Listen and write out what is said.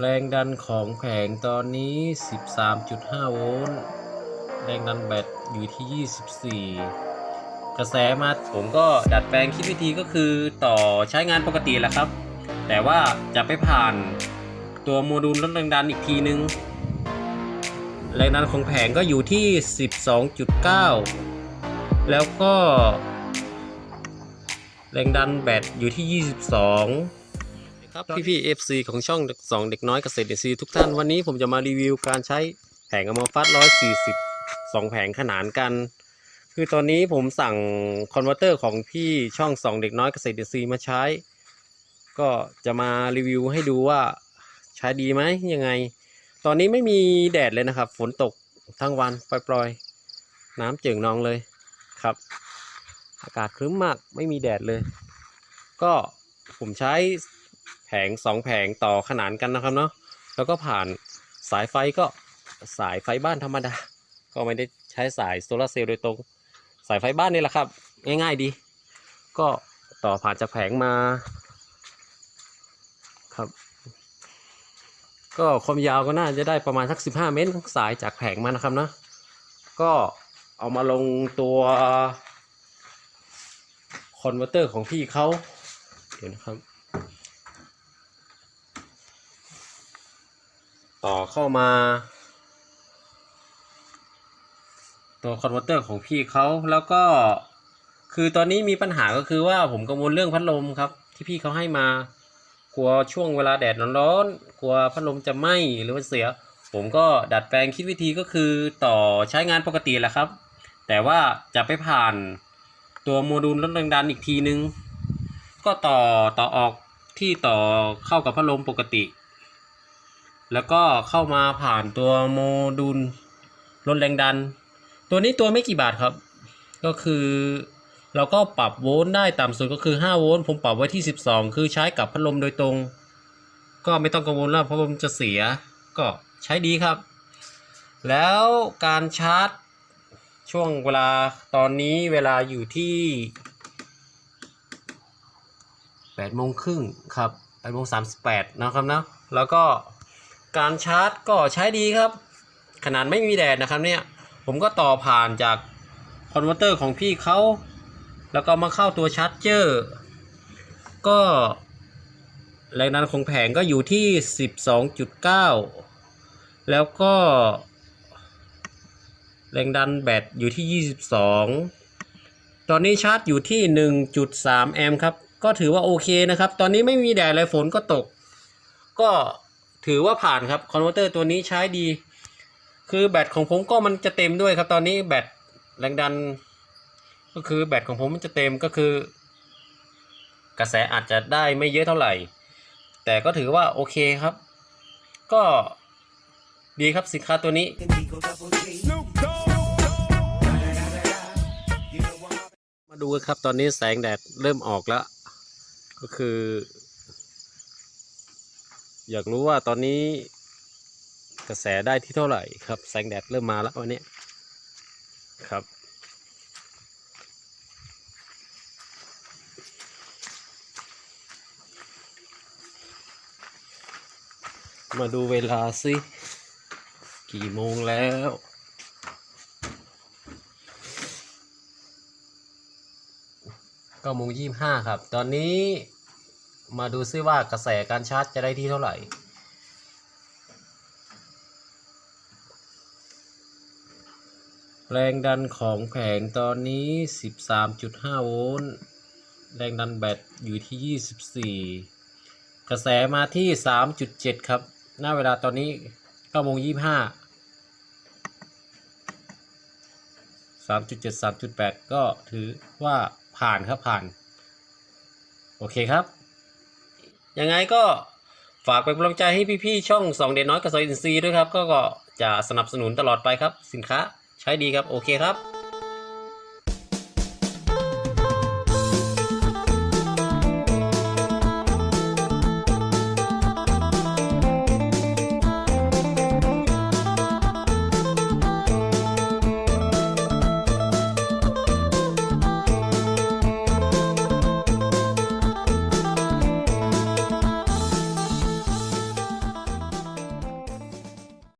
แรงดันของแผงตอนนี้ 13.5 โวลต์ แรงดันแบตอยู่ที่ 24 กระแสมาผมก็ดัดแปลงคิดวิธีก็คือต่อใช้งานปกติแหละครับ แต่ว่าจะไปผ่านตัวโมดูลลดแรงดันอีกทีนึง แรงดันของแผงก็อยู่ที่ 12.9 แล้วก็ แรงดันแบตอยู่ที่ 22 ครับพี่พี่ๆ FC ของช่องสองเด็กน้อยเกษตรอินทรีย์ทุกท่านวันนี้ผมจะมารีวิวการใช้แผงอะมอฟัส140สองแผงขนานกัน คือตอนนี้ผมสั่งคอนเวอร์เตอร์ของพี่ช่องสองเด็กน้อยเกษตรอินทรีย์มาใช้ ก็จะมารีวิวให้ดูว่าใช้ดีไหมยังไง ตอนนี้ไม่มีแดดเลยนะครับ ฝนตกทั้งวันปล่อยๆ น้ำเจิ่งนองเลยครับ อากาศครึ้มมากไม่มีแดดเลย ก็ผมใช้ แผงสองแผงต่อขนานกันนะครับเนาะแล้วก็ผ่านสายไฟก็สายไฟบ้านธรรมดา ก็ไม่ได้ใช้สายโซลาร์เซลล์โดยตรง สายไฟบ้านนี่แหละครับ ง่ายๆดี ก็ต่อผ่านจากแผงมาครับ ก็ความยาวก็น่าจะได้ประมาณสักสิบห้าเมตรสายจากแผงมานะครับเนาะก็เอามาลงตัวคอนเวอร์เตอร์ของพี่เขาเดี๋ยวนะครับ ต่อเข้ามา ตัวคอนเวอร์เตอร์ของพี่เขาแล้วก็คือตอนนี้มีปัญหาก็คือว่าผมกังวลเรื่องพัดลมครับ ที่พี่เขาให้มากลัวช่วงเวลาแดดร้อนๆกลัวพัดลมจะไหม้หรือว่าเสีย ผมก็ดัดแปลงคิดวิธีก็คือต่อใช้งานปกติแหละครับ แต่ว่าจะไปผ่านตัวโมดูลลดแรงดันอีกทีนึง ก็ต่อต่อออกที่ต่อเข้ากับพัดลมปกติ แล้วก็เข้ามาผ่านตัวโมดูลลดแรงดัน ตัวนี้ตัวไม่กี่บาทครับ ก็คือเราก็ปรับโวลต์ได้ต่ำสุดก็คือ 5 โวลต์ผมปรับไว้ที่ 12 คือใช้กับพัดลมโดยตรง ก็ไม่ต้องกังวลว่าพัดลมจะเสียก็ใช้ดีครับ แล้วการชาร์จช่วงเวลาตอนนี้เวลาอยู่ที่8โมงครึ่งครับ8โมง38นะครับนะแล้วก็ การชาร์จก็ใช้ดีครับ ขนาดไม่มีแดดนะครับเนี่ย ผมก็ต่อผ่านจากคอนเวอร์เตอร์ของพี่เขา แล้วก็มาเข้าตัวชาร์จเจอร์ ก็แรงดันของแผงก็อยู่ที่ 12.9 แล้วก็ แรงดันแบตอยู่ที่ 22 ตอนนี้ชาร์จอยู่ที่ 1.3 แอมป์ครับ ก็ถือว่าโอเคนะครับ ตอนนี้ไม่มีแดดเลยฝนก็ตก ก็ ถือว่าผ่านครับคอนเวอร์เตอร์ตัวนี้ใช้ดี คือแบตของผมก็มันจะเต็มด้วยครับ ตอนนี้แบตแรงดัน ก็คือแบตของผมมันจะเต็มก็คือ กระแสอาจจะได้ไม่เยอะเท่าไหร่ แต่ก็ถือว่าโอเคครับ ก็ดีครับสินค้าตัวนี้มาดูกันครับตอนนี้แสงแดดเริ่มออกแล้ว ก็คือ อยากรู้ว่าตอนนี้กระแสได้ที่เท่าไหร่ครับ แสงแดดเริ่มมาแล้ววันนี้ครับ มาดูเวลาสิ กี่โมงแล้วก็โมงยี่ห้าครับ ตอนนี้ มาดูซิว่ากระแสการชาร์จจะได้ที่เท่าไหร่ แรงดันของแผงตอนนี้ 13.5 โวลต์ แรงดันแบตอยู่ที่ 24 กระแสมาที่ 3.7 ครับ หน้าเวลาตอนนี้9โมง25 3.7 3.8 ก็ถือว่าผ่านครับผ่าน โอเคครับ ยังไงก็ฝากเป็นกำลังใจให้พี่ๆช่องสองเด็กน้อยกระสอยอินซีด้วยครับ ก็จะสนับสนุนตลอดไปครับ สินค้าใช้ดีครับ โอเคครับ